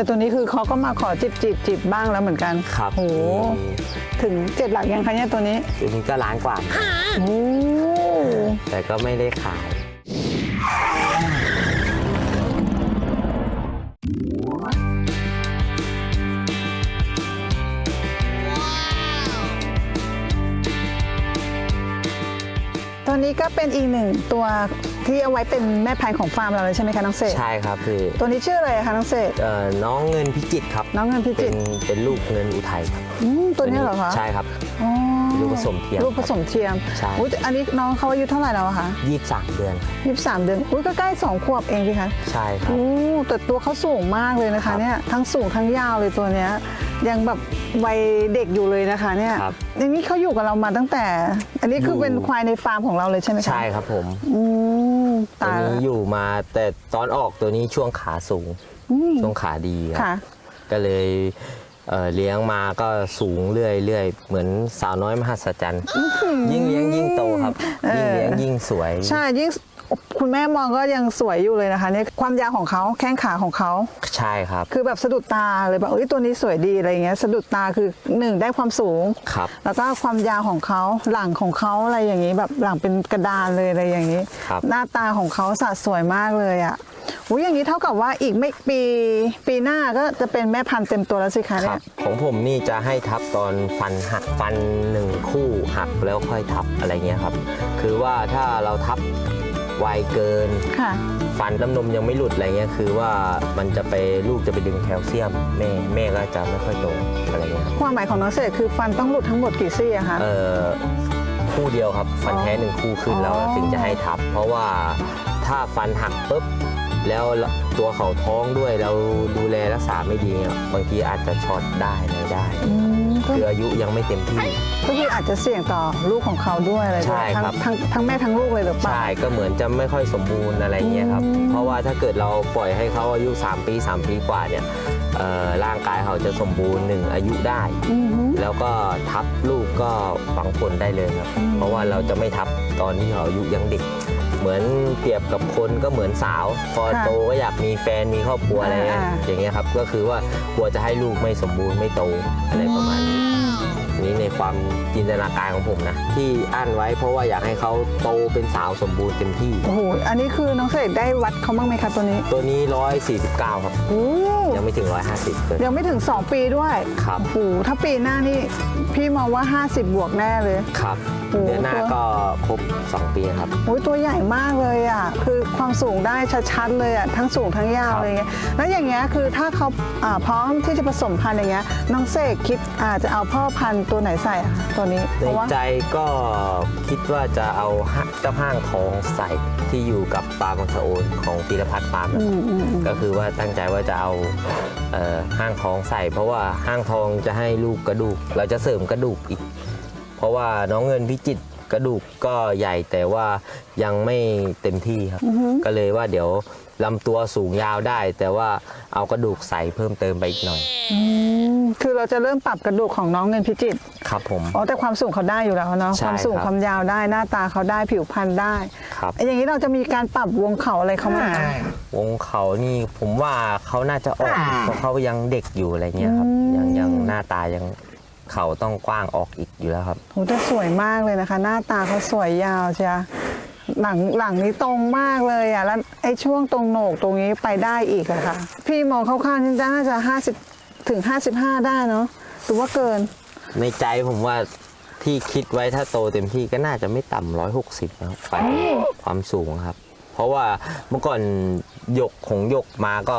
แต่ตัวนี้คือเขาก็มาขอจิบจิบจิบบ้างแล้วเหมือนกันครับโอ้โหมีถึงเจ็ดหลักยังคะเนี่ยตัวนี้ตัวนี้ก็ล้านกว่า โอ้แต่ก็ไม่ได้ขาย ตัวนี้ก็เป็นอีกหนึ่งตัว ที่เอาไว้เป็นแม่พันธุ์ของฟาร์มเราเลยใช่ไหมคะน้องเศษใช่ครับพี่ตัวนี้ชื่ออะไรอะคะน้องเศษเอ่อน้องเงินพิจิตรครับน้องเงินพิเป็จินตรเป็นลูกเงินอุทัยครับอืมตัวนี้เหรอคะใช่ครับ อ๋อลูกผสมเทียมลูกผสมเทียมใช่ อุ๊ยแต่อันนี้น้องเขาอายุเท่าไหร่แล้วอะคะยี่สิบสามเดือนครับยี่สิบสามเดือนอุ้ยก็ใกล้สองขวบเองพี่คะ ใช่ครับ โอ้แต่ตัวเขาสูงมากเลยนะครัคะบเนี่ยทั้งสูงทั้งยาวเลยตัวเนี้ยยังแบบวัยเด็กอยู่เลยนะคะเนี่ยครับอย่างนี้เขาอยู่กับเรามาตั้งแต่ อันนี้คืออยู่ เป็นควายในฟาร์มของเราเลยใช่ไหมคะใช่ครับผม อืม ตัวตายนี้อยู่มาแต่ตอนออกตัวนี้ช่วงขาสูงอืมช่วงขาดีครับค่ะ ก็เลยเอ่อเลี้ยงมาก็สูงเรื่อยเรื่อยเหมือนสาวน้อยมหัศจรรย์ ยิ่งเลี้ยงยิ่งโตครับ ยิ่งเลี้ยงยิ่งสวย ใช่ยิ่ง คุณแม่มองก็ยังสวยอยู่เลยนะคะเนี่ยความยาวของเขาแข้งขาของเขา ใช่ครับ คือแบบสะดุดตาเลยแบบเอ้ยตัวนี้สวยดีอะไรอย่างเงี้ยสะดุดตาคือหนึ่งได้ความสูง ครับ แล้วก็ความยาวของเขาหลังของเขาอะไรอย่างนี้แบบหลังเป็นกระดานเลยอะไรอย่างนี้ ครับ หน้าตาของเขาสะสวยมากเลยอะอุ้ยอย่างนี้เท่ากับว่าอีกไม่ปีปีหน้าก็จะเป็นแม่พันธุ์เต็มตัวแล้วสิคะคเนี่รัยบของผมนี่จะให้ทับตอนฟันหักฟันหนึ่งคู่หักแล้วค่อยทับอะไรเงี้ยครับ คือว่าถ้าเราทับ ไวเกิน ค่ะ ฟันน้ำนมยังไม่หลุดอะไรเงี้ยคือว่ามันจะไปลูกจะไปดึงแคลเซียม แม่แม่ก็จะไม่ค่อยโตอะไรเงี้ยครับความหมายของน้องเสกคือฟันต้องหลุดทั้งหมดกี่ซี่อะคะ เอ่อคู่เดียวครับฟันแท้หนึ่งคู่ขึ้นแล้วอ๋อ ถึงจะให้ทับ เพราะว่าถ้าฟันหักปุ๊บ แล้วตัวเขาท้องด้วยเราดูแลรักษาไม่ดีเนี่ยบางทีอาจจะช็อตได้อะไรได้อืมก็คืออายุยังไม่เต็มที่ก็คืออาจจะเสี่ยงต่อลูกของเขาด้วยอะไรด้วยใช่ทั้งครับทั้งทั้งแม่ทั้งลูกเลยหรือเปล่าใช่ก็เหมือนจะไม่ค่อยสมบูรณ์อะไรเงี้ยครับอืมเพราะว่าถ้าเกิดเราปล่อยให้เขาอายุ 3 ปี 3 ปีกว่าเนี่ยเอ่อร่างกายเขาจะสมบูรณ์หนึ่งอายุได้อือฮึแล้วก็ทับลูกก็ฝังผลได้เลยครับอืมเพราะว่าเราจะไม่ทับตอนที่เขาอายุยังเด็ก เหมือนเปรียบกับคนก็เหมือนสาว พอโตก็อยากมีแฟนมีครอบครัวอะไรเงี้ยอย่างเงี้ยครับ ก็คือว่ากลัวจะให้ลูกไม่สมบูรณ์ไม่โตอะไรประมาณนี้ นี่ในความจินตนาการของผมนะ ที่อั้นไว้เพราะว่าอยากให้เขาโตเป็นสาวสมบูรณ์เต็มที่ โอ้โห อันนี้คือน้องเสกได้วัดเขาบ้างไหมคะตัวนี้ตัวนี้ 149 ครับ โอ้ยังไม่ถึง 150เลย ยังไม่ถึง 2 ปีด้วยครับ โอ้โหถ้าปีหน้านี่พี่มองว่า 50 บวกแน่เลย ครับ โอ้โห เดือนหน้าก็ครบ 2 ปีครับ โอ้ยตัวใหญ่มากเลยอะ คือความสูงได้ชัดๆเลยอะ ทั้งสูงทั้งยาวครับ อะไรเงี้ย แล้วอย่างเงี้ยคือถ้าเขาอ่าพร้อมที่จะผสมพันธุ์อย่างเงี้ย น้องเสกคิดอาจจะเอาพ่อพันธุ์ตัวไหนใส่อะคะตัวนี้เพในราะว่าใจก็คิดว่าจะเอาเจ้าห้างทองใส่ที่อยู่กับฟาร์มบางสะโอนของธีรพัฒน์ฟาร์มอืมอืมอืมก็คือว่าตั้งใจว่าจะเอาเอ่อห้างทองใส่ เพราะว่าห้างทองจะให้ลูกกระดูก เราจะเสริมกระดูกอีก เพราะว่าน้องเงินพิจิตรกระดูกก็ใหญ่แต่ว่ายังไม่เต็มที่ครับ ก็เลยว่าเดี๋ยวลำตัวสูงยาวได้ แต่ว่าเอากระดูกใส่เพิ่มเติมไปอีกหน่อย อืม คือเราจะเริ่มปรับกระดูกของน้องเงินพิจิตรครับผม อ๋อแต่ความสูงเขาได้อยู่แล้วเนาะใช่ความสูงครับความยาวได้หน้าตาเขาได้ผิวพรรณได้ครับ ไอ้อย่างนี้เราจะมีการปรับวงเขาอะไรเขาไหมคะวงเขานี่ผมว่าเขาน่าจะออกเพราะเขายังเด็กอยู่อะไรเงี้ยครับ ยังยังหน้าตายังเขาต้องกว้างออกอีกอยู่แล้วครับ โหแต่สวยมากเลยนะคะ หน้าตาเขาสวยยาวเชียหลังหลังนี้ตรงมากเลยอะแล้วไอ้ช่วงตรงโหนกตรงนี้ไปได้อีกอะค่ะ พี่มองคร่าวๆนี่น่าจะ50 ถึง 55 ได้เนาะหรือว่าเกิน ในใจผมว่าที่คิดไว้ถ้าโตเต็มที่ก็น่าจะไม่ต่ำร้อยหกสิบนะครับไปความสูงครับ เพราะว่าเมื่อก่อนหยกของหยกมาก็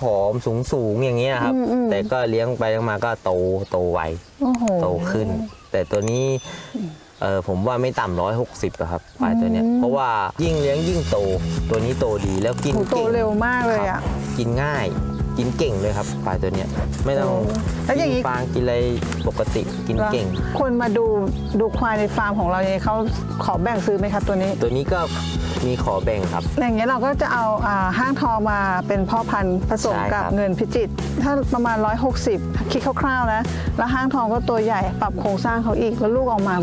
ผอมๆสูงๆอย่างเงี้ยครับ อืมอืมแต่ก็เลี้ยงไปเลี้ยงมาก็โตโตไว โอ้โห โตขึ้น แต่ตัวนี้เออผมว่าไม่ต่ำร้อยหกสิบครับปลายตัวเนี้ยเพราะว่ายิ่งเลี้ยงยิ่งโต ตัวนี้โตดีแล้วกินโหโตเก่งเร็วมากเลยครัอะบกินง่าย กินเก่งเลยครับปลายตัวเนี้ยไม่ต้องโอ้แล้วอย่างงี้ กินฟางกินอะไรปกติกินเก่ง คนมาดูดูควายในฟาร์มของเราเนี่ยเขาขอแบ่งซื้อไหมครับตัวนี้ ตัวนี้ก็มีขอแบ่งครับ อย่างเงี้ยเราก็จะเอาอ่าห้างทองมาเป็นพ่อพันธุ์ผสมใช่กับครับเงินพิจิตรถ้าประมาณ 160 คิดคร่าวๆนะแล้วห้างทองก็ตัวใหญ่ปรับโครงสร้างเขาอีกแล้วลูกออกมา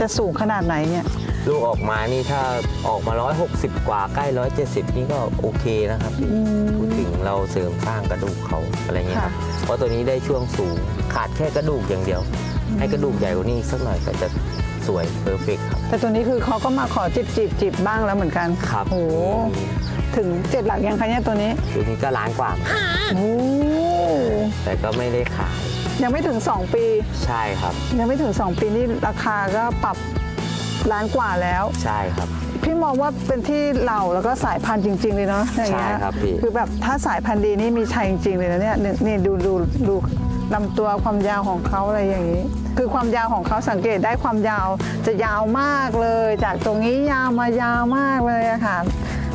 จะสูงขนาดไหนเนี่ย ลูกออกมานี่ถ้าออกมา 160 กว่าใกล้ 170 นี่ก็โอเคนะครับพี่อืม พูดถึงเราเสริมสร้างกระดูกเขาอะไรเงี้ยครับค่ะเพราะตัวนี้ได้ช่วงสูงขาดแค่กระดูกอย่างเดียว ให้กระดูกใหญ่กว่านี้อีกสักหน่อยก็จะสวยเพอร์เฟกครับ แต่ตัวนี้คือเขาก็มาขอจิบจิบจิบบ้างแล้วเหมือนกันครับ โอ้โหถึงเจ็ดหลักยังคะเนี่ยตัวนี้ตัวนี้ก็ล้านกว่า โอ้แต่ก็ไม่ได้ขายยังไม่ถึง 2 ปี ใช่ครับ ยังไม่ถึง 2 ปีนี่ราคาก็ปรับ ล้านกว่าแล้ว ใช่ครับ พี่มองว่าเป็นที่เหล่าแล้วก็สายพันธุ์จริง ๆ เลยเนาะอย่างเงี้ยใช่ครับพี่ คือแบบถ้าสายพันธุ์ดีนี่มีชัยจริงๆเลยนะเนี่ยนี่นี่ดูดูดูลำตัวความยาวของเขาอะไรอย่างนี้ คือความยาวของเขาสังเกตได้ความยาวจะยาวมากเลย จากตรงนี้ยาวมายาวมากเลยอะค่ะ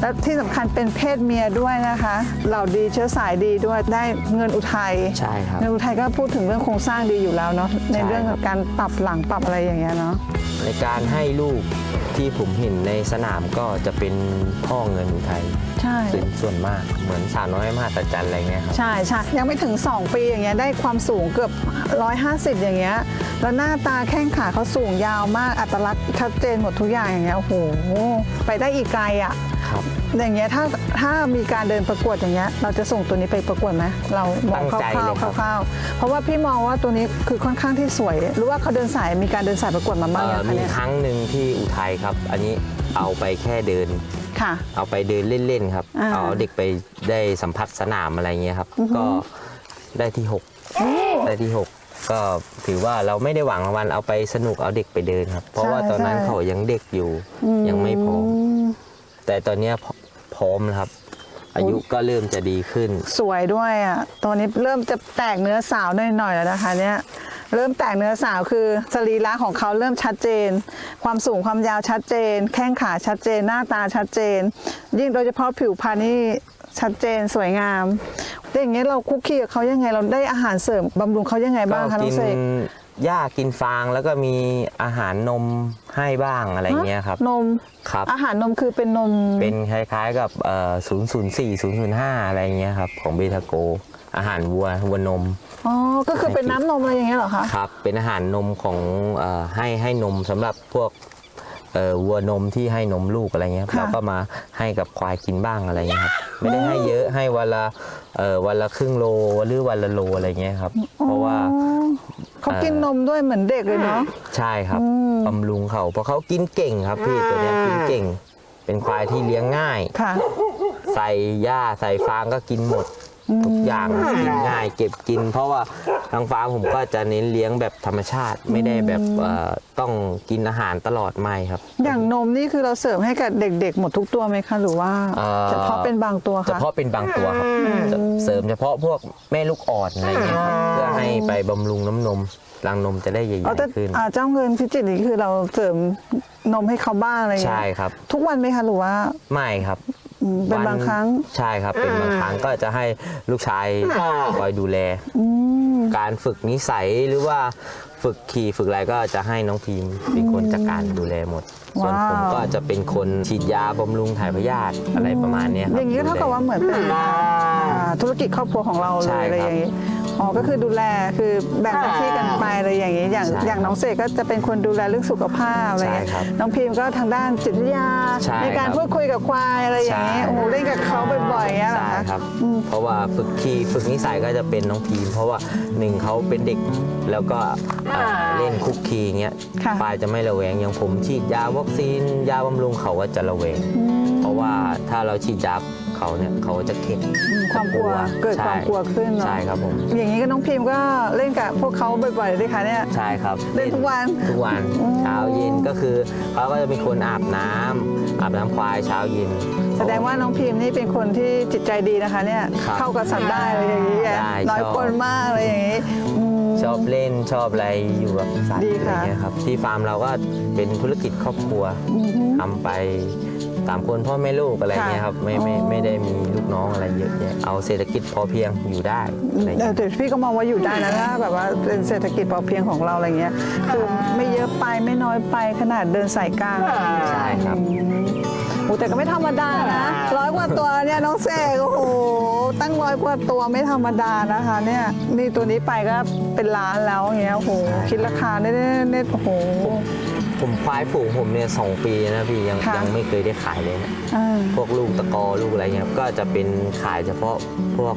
และที่สำคัญเป็นเพศเมียด้วยนะคะ เหล่าดีเชื้อสายดีด้วยได้เงินอุทัยใช่ครับ เงินอุทัยก็พูดถึงเรื่องโครงสร้างดีอยู่แล้วเนาะในใช่เรื่องครับการปรับหลังปรับอะไรอย่างเงี้ยเนาะในการให้ลูกที่ผมเห็นในสนามก็จะเป็นพ่อเงินอุทัยใช่เป็นส่วนมากเหมือนสาวน้อยมหาสัจจันอะไรเงี้ยครับ ใช่ใช่ยังไม่ถึง 2 ปีอย่างเงี้ยได้ความสูงเกือบ 150 อย่างเงี้ยแล้วหน้าตาแข้งขาเขาสูงยาวมากอัตลักษณ์ชัดเจนหมดทุกอย่างอย่างเงี้ยโอ้โหไปได้อีกไกลอะ ครับอย่างเงี้ยถ้าถ้ามีการเดินประกวดอย่างเงี้ยเราจะส่งตัวนี้ไปประกวดไหมเรามองคตั้งใจร่าเลวยครับๆคร่าวๆเพราะว่าพี่มองว่าตัวนี้คือค่อนข้างที่สวย หรือว่าเขาเดินสายมีการเดินสายประกวดมาบ้างเอ่ยัองคะมีเนี่ยครั้งหนึ่งที่อุทัยครับ อันนี้เอาไปแค่เดิน ค่ะ เอาไปเดินเล่นๆครับ อ่าเอาเด็กไปได้สัมผัสสนามอะไรเงี้ยครับก็ได้ที่6ได้ที่6ก็ถือว่าเราไม่ได้หวังรางวัลเอาไปสนุกเอาเด็กไปเดินครับ เพราะว่าตอนนั้นเขายังเด็กอยู่ยังไม่พร้อมม แต่ตอนเนี้ยพพร้อมแล้วครับ อายุก็เริ่มจะดีขึ้น สวยด้วยอะตัวนี้เริ่มจะแตกเนื้อสาวหน่อยๆแล้วนะคะ เนี่ย เริ่มแตกเนื้อสาวคือสรีระของเขาเริ่มชัดเจน ความสูงความยาวชัดเจน แข้งขาชัดเจน หน้าตาชัดเจน ยิ่งโดยเฉพาะผิวพรรณนี่ชัดเจนสวยงามแล้วอย่างเงี้ยเราคุกคีกับเขายังไงเราได้อาหารเสริมบำรุงเขายังไงก็บ้างคะน้กิองเสกหญ้ากินฟางแล้วก็มีอาหารนม ให้บ้างอะไรเงี้ยครับ นมครับ อาหารนมคือเป็นนม เป็นคล้ายๆกับเอ่อ004 005อะไรเงี้ยครับของเบทาโก อาหารวัววัวนม อ๋อ ก็คือเป็นน้ำนมอะไรอย่างเงี้ยเหรอคะ ครับ เป็นอาหารนมของเออให้ให้นมสำหรับพวกเอ่อวัวนมที่ให้นมลูกอะไรเงี้ยครับเราก็มาให้กับควายกินบ้างอะไรเงี้ยครับไม่ได้ให้เยอะให้วันละเอ่อวันละครึ่งโลหรือวันละโลอะไรเงี้ยครับ เพราะว่าอ๋อ เขากินนมด้วยเหมือนเด็กเลยเนาะ ใช่ครับอืม บำรุงเขาเพราะเขากินเก่งครับพี่ตัวเนี้ยกินเก่ง เป็นควายที่เลี้ยงง่าย ค่ะ ใส่หญ้าใส่ฟางก็กินหมด ทุกอย่างกินง่ายเก็บกิน เพราะว่าทางฟาร์มผมก็จะเน้นเลี้ยงแบบธรรมชาติไม่ได้แบบเอ่อต้องกินอาหารตลอดไม่ครับ อย่างนมนี่คือเราเสริมให้กับเด็กๆ หมดทุกตัวไหมคะหรือว่าเอ่อ เฉพาะเป็นบางตัวเฉคะ พาะเป็นบางตัวครับจะเสริมเฉพาะพวกแม่ลูกอ่อนอะไรเงี้ยครับเพื่อให้ไปบำรุงน้ำนมรังนมจะได้ใหญ่เอาแต่ๆขึ้น อ่าเจ้าเงินพิจิตรนี่คือเราเสริมนมให้เขาบ้างอะไรอย่างใช่เงี้ยครับ ทุกวันไหมคะหรือว่า ไม่ครับ อืมเป็นวับางครั้ง ใช่ครับ เป็นบางครั้งก็จะให้ลูกชายคอยดูแล อืม การฝึกนิสัยหรือว่า ฝึกขี่ฝึกอะไรก็จะให้น้องพิมพ์เป็นคนจัดการดูแลหมด ส่วนผมก็จะเป็นคนฉีดยาบำรุงถ่ายพยาธิอะไรประมาณเนี้ยครับอย่างนี้ก็เท่ากับว่าเหมือนเป็นอ่าธุรกิจครอบครัวของเราเลใช่ยอะไรครับอย่างนี้อ๋อก็คือดูแลคือแบ่งหน้าที่กันไปอะไรอย่างนี้อย่างใช่อย่างน้องเสกก็จะเป็นคนดูแลเรื่องสุขภาพอะไรอย่างเงี้ยใช่ครับน้องพิมก็ทางด้านจิตวิทยาใช่ในการครับพูดคุยกับควายอะไรอย่างนี้ใช่ โอ้โหเล่นกับเขาบ่อยๆอย่างเงี้ยเหรอใช่คะครับ อืม เพราะว่าฝึกขี่ฝึกนิสัยก็จะเป็นน้องพีม เพราะว่าหนึ่งเขาเป็นเด็กแล้วก็เอ่อเล่นคุกคีอย่างเงี้ยค่ะควายจะไม่ระแวงอย่างผมฉีดยาวัคซีน ยาบำรุงเขาก็จะระแวงอืมเพราะว่าถ้าเราฉีดยาเขาเนี่ยเขาจะเข็ดความกลัวเกิดความกลัวขึ้นเนาะใช่ครับผมอย่างนี้ก็น้องพิมก็เล่นกับพวกเขาบ่อยๆเลยค่ะเนี่ย ใช่ครับ เล่นทุกวัน ทุกวันอืม เช้าเย็นก็คือเขาก็จะมีคนอาบน้ำอาบน้ำควายเช้าเย็น แสดงว่าน้องพิมนี่เป็นคนที่จิตใจดีนะคะเนี่ยครับเข้ากับสัตว์ได้อะไรอย่างนี้ได้น้อยชอบ คนมากอะไรอย่างนี้อืม ชอบเล่นชอบอะไรอยู่กับสัตว์ดีอะไรค่ะ เงี้ยครับ ที่ฟาร์มเราก็เป็นธุรกิจครอบครัวอือฮึ ทำไปตามคนพ่อแม่ลูกอะไรเงี้ยครับไม่ไม่อ๋อไม่ได้มีลูกน้องอะไรเยอะแยะเอาเศรษฐกิจพอเพียงอยู่ได้อะไรเอเงี้อยแต่พี่ก็มองว่าอยู่ได้นะถ้าแบบว่าเป็นเศรษฐกิจพอเพียงของเราอะไรเงี้ยคือไม่เยอะไปไม่น้อยไปขนาดเดินสายกลางใช่ครับ โอ้แต่ก็ไม่ธรรมดานะร้อยกว่าตัวเนี่ยน้องเสกโอ้โห ตั้งร้อยกว่าตัวไม่ธรรมดานะคะเนี่ยนี่ตัวนี้ไปก็เป็นล้านแล้วอย่างเงี้ยโอ้โหคิดราคาเนี่ยเนี่ยโอ้โห ผมควายฝูงผมเนี่ยสองปีนะพี่ยังค่ะ ยังไม่เคยได้ขายเลยนะอ่า พวกลูกตะกอลูกอะไรเงี้ยก็จะเป็นขายเฉพาะพวก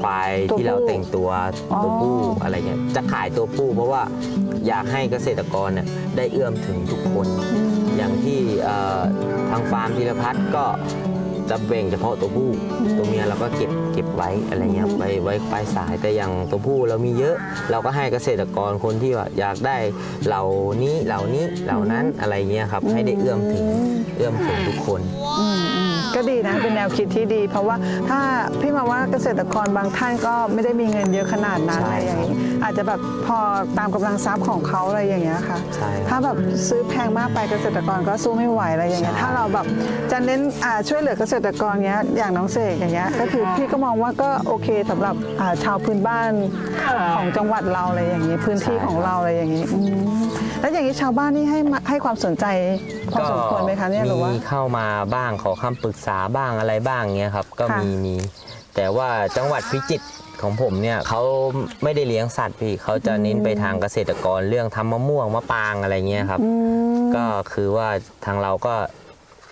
ควายตัวที่เราผู้แต่งตัวอ๋อ ตัวผู้อะไรเงี้ยจะขายตัวผู้เพราะว่าอยากให้เกษตรกรเนี่ยได้เอื้อมถึงทุกคน อืม อย่างที่เอ่อทางฟาร์มธีรพัฒน์ก็ จะแบ่งเฉพาะตัวผู้อืมตัวเมียเราก็เก็บเก็บไว้อะไรเงี้ยอืมไว้ไว้ปลายสายแต่อย่างตัวผู้เรามีเยอะ เราก็ให้เกษตรกรคนที่ว่าอยากได้เหล่านี้เหล่านี้เหล่านั้นอะไรเงี้ยครับให้ได้เอื้อมถึงเอื้อมถึงทุกคน อืมอืม ก็ดีนะเป็นแนวคิดที่ดี เพราะว่าถ้าพี่มาว่าเกษตรกรบางท่านก็ไม่ได้มีเงินเยอะขนาดนั้นใช่อะไรอย่างนี้อาจจะแบบพอตามกำลังทรัพย์ของเขาอะไรอย่างเงี้ยค่ะใช่ครับถ้าแบบซื้อแพงมากไปเกษตรกรก็สู้ไม่ไหวอะไรอย่างเงี้ยใช่ถ้าเราแบบจะเน้นอ่าช่วยเหลือเกษตรกรเงี้ยอย่างน้องเสกอย่างเงี้ยก็คือพี่ก็มองว่าก็โอเคสำหรับอ่าชาวพื้นบ้านของจังหวัดเราอะไรอย่างนี้พื้นที่ของเราอะไรอย่างนี้อืม แล้วอย่างนี้ชาวบ้านนี่ให้มาให้ความสนใจพอสมควรไหมคะเนี่ยหรือว่า มีเข้ามาบ้างขอคำปรึกษาบ้างอะไรบ้างเงี้ยครับ ก็ค่ะ มีมีแต่ว่าจังหวัดพิจิตรของผมเนี่ยเขาไม่ได้เลี้ยงสัตว์พี่เขาจะเน้นไปทางเกษตรกรเรื่องทำมะม่วงมะปรางอะไรเงี้ยครับ อืม ก็คือว่าทางเราก็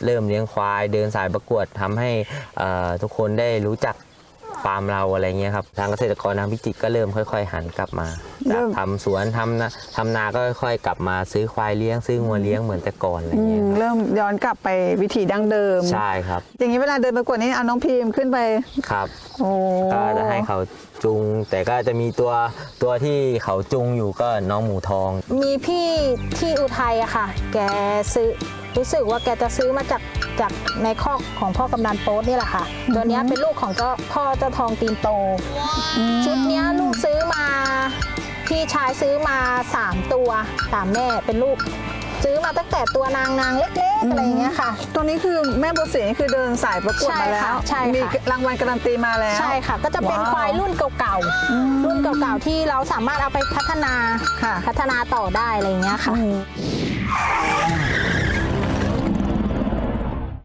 เริ่มเลี้ยงควายเดินสายประกวดทำให้เอ่อทุกคนได้รู้จัก ฟาร์มเราอะไรเงี้ยครับทางเกษตรกรทางพิจิตรก็เริ่มค่อย ๆ หันกลับมาเริ่จากมทำสวนทำนาทำนาก็ค่อยๆ กลับมาซื้อควายเลี้ยง ซื้องัวเลี้ยงเหมือนแต่ก่อนอะไรอืเงี้มยครับเริ่มย้อนกลับไปวิถีดั้งเดิม ใช่ครับ อย่างนี้เวลาเดินประกวดนี่เอาน้องพีมขึ้นไปครับโอ้ก็จะให้เขาจุง แต่ก็จะมีตัวตัวที่เขาจุงอยู่ก็น้องหมูทอง มีพี่ที่อุทัยอะค่ะ แกซื้อรู้สึกว่าแกจะซื้อมาจากจากในคอกของพ่อกำนันโป๊ตนี่แหละค่ะ ตัวเนี้ยเป็นลูกของเจ้าพ่อเจ้าทองตีนโต ชุดเนี้ยลูกซื้อมาพี่ชายซื้อมา 3 ตัวสามแม่เป็นลูก ซื้อมาตั้งแต่ตัวนางนางเล็กๆอะไรอย่างเงี้ยค่ะ ตัวนี้คือแม่บัวศรีนี่คือเดินสายประกวดใช่มาแล้วค่ะใช่ค่ะมีรางวัลการันตีมาแล้ว ใช่ค่ะ ก็จะเป็นว้าวควายรุ่นเก่าอืม ๆรุ่นเก่าๆที่เราสามารถเอาไปพัฒนาค่ะ พัฒนาต่อได้อะไรอย่างเงี้ยค่ะ อืม